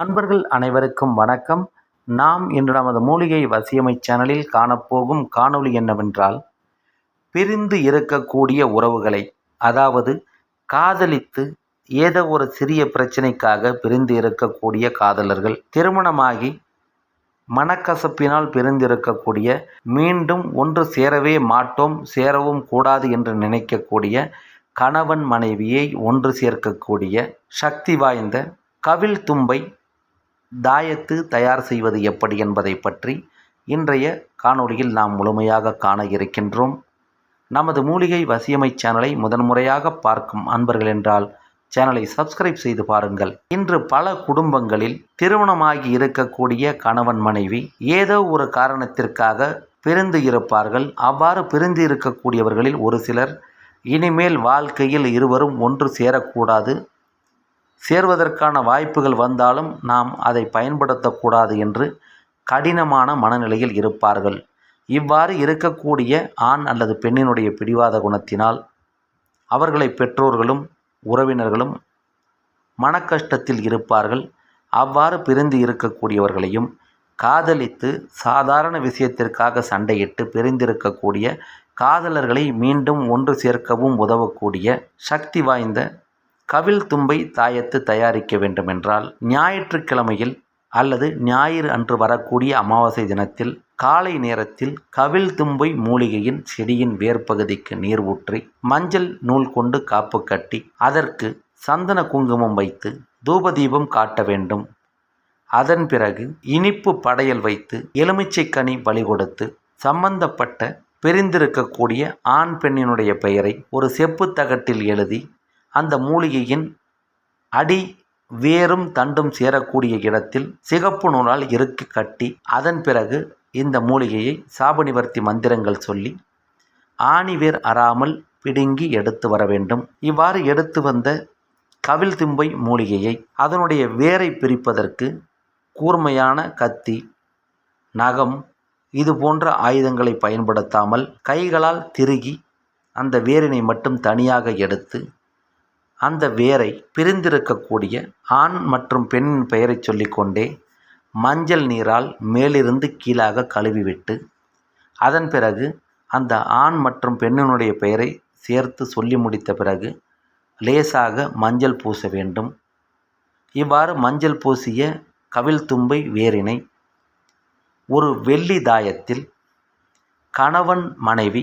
நண்பர்கள் அனைவருக்கும் வணக்கம். நாம் இன்று நமது மூலிகை வசியமை சேனலில் காணப்போகும் காணொளி என்னவென்றால் பிரிந்து இருக்கக்கூடிய உறவுகளை அதாவது காதலித்து ஏதோ ஒரு சிறிய பிரச்சனைக்காக பிரிந்து இருக்கக்கூடிய காதலர்கள் திருமணமாகி மனக்கசப்பினால் பிரிந்திருக்கக்கூடிய மீண்டும் ஒன்று சேரவே மாட்டோம் சேரவும் கூடாது என்று நினைக்கக்கூடிய கணவன் மனைவியை ஒன்று சேர்க்கக்கூடிய சக்தி வாய்ந்த கவில் தும்பை தாயத்து தயார் செய்வது எப்படி என்பதை பற்றி இன்றைய காணொளியில் நாம் முழுமையாக காண இருக்கின்றோம். நமது மூலிகை வசியமை சேனலை முதன்முறையாக பார்க்கும் அன்பர்கள் என்றால் சேனலை சப்ஸ்கிரைப் செய்து பாருங்கள். இன்று பல குடும்பங்களில் திருமணமாகி இருக்கக்கூடிய கணவன் மனைவி ஏதோ ஒரு காரணத்திற்காக பிரிந்து இருப்பார்கள். அவ்வாறு பிரிந்து இருக்கக்கூடியவர்களில் ஒரு சிலர் இனிமேல் வாழ்க்கையில் இருவரும் ஒன்று சேரக்கூடாது. சேர்வதற்கான வாய்ப்புகள் வந்தாலும் நாம் அதை பயன்படுத்தக்கூடாது என்று கடினமான மனநிலையில் இருப்பார்கள். இவ்வாறு இருக்கக்கூடிய ஆண் அல்லது பெண்ணினுடைய பிடிவாத குணத்தினால் அவர்களை பெற்றோர்களும் உறவினர்களும் மனக்கஷ்டத்தில் இருப்பார்கள். அவ்வாறு பிரிந்து இருக்கக்கூடியவர்களையும் காதலித்து சாதாரண விஷயத்திற்காக சண்டையிட்டு பிரிந்திருக்கக்கூடிய காதலர்களை மீண்டும் ஒன்று சேர்க்கவும் உதவக்கூடிய சக்தி வாய்ந்த கவில் தும்பை தாயத்து தயாரிக்க வேண்டுமென்றால் ஞாயிற்றுக்கிழமையில் அல்லது ஞாயிறு அன்று வரக்கூடிய அமாவாசை தினத்தில் காலை நேரத்தில் கவில் தும்பை மூலிகையின் செடியின் வேர்ப்பகுதிக்கு நீர் ஊற்றி மஞ்சள் நூல் கொண்டு காப்பு கட்டி அதற்கு சந்தன குங்குமம் வைத்து தூபதீபம் காட்ட வேண்டும். அதன் பிறகு இனிப்பு படையல் வைத்து எலுமிச்சை கனி பலி கொடுத்து சம்பந்தப்பட்ட பிரிந்திருக்கக்கூடிய ஆண் பெண்ணினுடைய பெயரை ஒரு செப்பு தகட்டில் எழுதி அந்த மூலிகையின் அடி வேரும் தண்டும் சேரக்கூடிய இடத்தில் சிகப்பு நூலால் இறுக்கி கட்டி அதன் பிறகு இந்த மூலிகையை சாப நிவர்த்தி மந்திரங்கள் சொல்லி ஆணிவேர் அறாமல் பிடுங்கி எடுத்து வர வேண்டும். இவ்வாறு எடுத்து வந்த கவில் திம்பை மூலிகையை அதனுடைய வேரை பிரிப்பதற்கு கூர்மையான கத்தி நகம் இது போன்ற ஆயுதங்களை பயன்படுத்தாமல் கைகளால் திருகி அந்த வேரினை மட்டும் தனியாக எடுத்து அந்த வேரை பிரிந்திருக்கக்கூடிய ஆண் மற்றும் பெண்ணின் பெயரை சொல்லிக்கொண்டே மஞ்சள் நீரால் மேலிருந்து கீழாக கழுவிவிட்டு அதன் பிறகு அந்த ஆண் மற்றும் பெண்ணினுடைய பெயரை சேர்த்து சொல்லி முடித்த பிறகு லேசாக மஞ்சள் பூச வேண்டும். இவ்வாறு மஞ்சள் பூசிய கவில் தும்பை வேரினை ஒரு வெள்ளி தாயத்தில் கணவன் மனைவி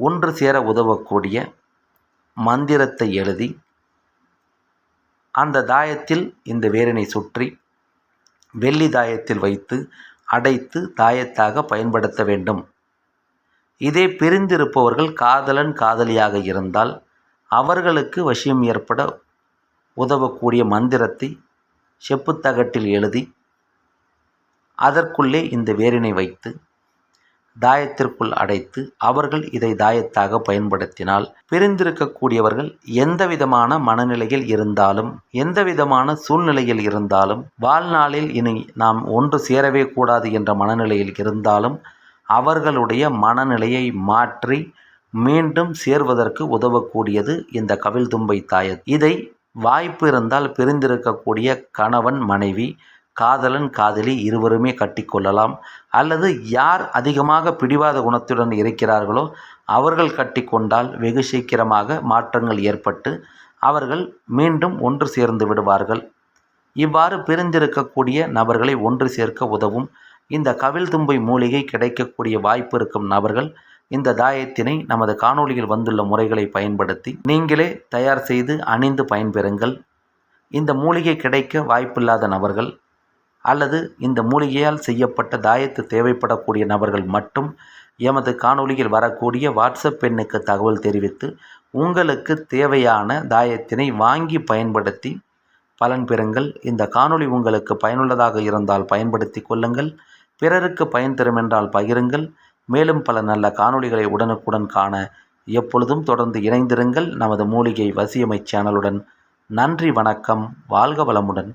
ஒன்று சேர உதவக்கூடிய மந்திரத்தை எழுதி அந்த தாயத்தில் இந்த வேரினை சுற்றி வெள்ளி தாயத்தில் வைத்து அடைத்து தாயத்தாக பயன்படுத்த வேண்டும். இதே பிரிந்திருப்பவர்கள் காதலன் காதலியாக இருந்தால் அவர்களுக்கு வசியம் ஏற்பட உதவக்கூடிய மந்திரத்தை செப்புத்தகட்டில் எழுதி அதற்குள்ளே இந்த வேரினை வைத்து தாயத்திற்குள் அடைத்து அவர்கள் இதை தாயத்தாக பயன்படுத்தினால் பிரிந்திருக்கக்கூடியவர்கள் எந்த விதமான மனநிலையில் இருந்தாலும் எந்த விதமான சூழ்நிலையில் இருந்தாலும் வாழ்நாளில் இனி நாம் ஒன்று சேரவே கூடாது என்ற மனநிலையில் இருந்தாலும் அவர்களுடைய மனநிலையை மாற்றி மீண்டும் சேர்வதற்கு உதவக்கூடியது இந்த கவிழ்தும்பை தாயத். இதை வாய்ப்பு இருந்தால் பிரிந்திருக்கக்கூடிய கணவன் மனைவி காதலன் காதலி இருவருமே கட்டிக்கொள்ளலாம். அல்லது யார் அதிகமாக பிடிவாத குணத்துடன் இருக்கிறார்களோ அவர்கள் கட்டிக்கொண்டால் வெகு சீக்கிரமாக மாற்றங்கள் ஏற்பட்டு அவர்கள் மீண்டும் ஒன்று சேர்ந்து விடுவார்கள். இவ்வாறு பிரிந்திருக்கக்கூடிய நபர்களை ஒன்று சேர்க்க உதவும் இந்த கவில் தும்பை மூலிகை கிடைக்கக்கூடிய வாய்ப்பு இருக்கும் நபர்கள் இந்த தாயத்தினை நமது காணொளியில் வந்துள்ள முறைகளை பயன்படுத்தி நீங்களே தயார் செய்து அணிந்து பயன்பெறுங்கள். இந்த மூலிகை கிடைக்க வாய்ப்பில்லாத நபர்கள் அல்லது இந்த மூலிகையால் செய்யப்பட்ட தாயத்து தேவைப்படக்கூடிய நபர்கள் மட்டும் எமது காணொளியில் வரக்கூடிய வாட்ஸ்அப் எண்ணுக்கு தகவல் தெரிவித்து உங்களுக்கு தேவையான தாயத்தினை வாங்கி பயன்படுத்தி பலன் பெறுங்கள். இந்த காணொளி உங்களுக்கு பயனுள்ளதாக இருந்தால் பயன்படுத்தி கொள்ளுங்கள். பிறருக்கு பயன் தரும் என்றால் பகிருங்கள். மேலும் பல நல்ல காணொளிகளை உடனுக்குடன் காண எப்பொழுதும் தொடர்ந்து இணைந்திருங்கள். நமது மூலிகை வசியமை சேனலுடன் நன்றி வணக்கம். வாழ்க வளமுடன்.